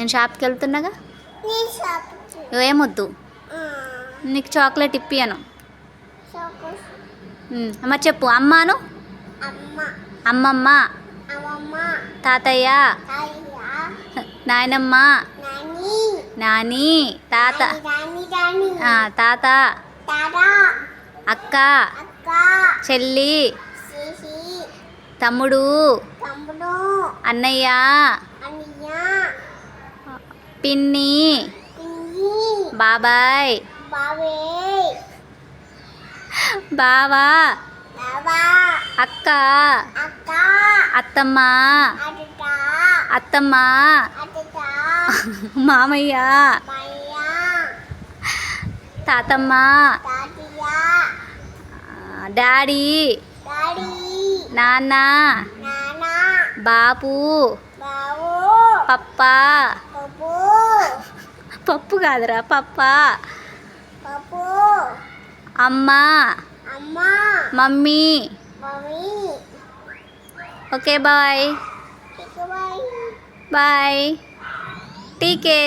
నేను షాప్కి వెళ్తున్నాగా? ఏమొద్దు. నీకు చాక్లెట్ ఇప్పియను అమ్మ చెప్పు అమ్మాను? అమ్మ. అమ్మమ్మ. తాతయ్య. తాయ్య నాయనమ్మ. నాని. తాత. తాత. అక్క. చెల్లి. తమ్ముడు. అన్నయ్య. పిన్ని. బాబాయ్. బావే. అక్క. అత్తమ్మ. అత్త. అత్తమ్మ. అత్త. మామయ్య. మయ్య తాతమ్మ. డాడీ. నాన్న. బాపు. పప్ప. పప్పు కాదురా పప్ప. పప్పు. అమ్మ. అమ్మ. Mummy. Mummy. Okay bye. Bye. టీకే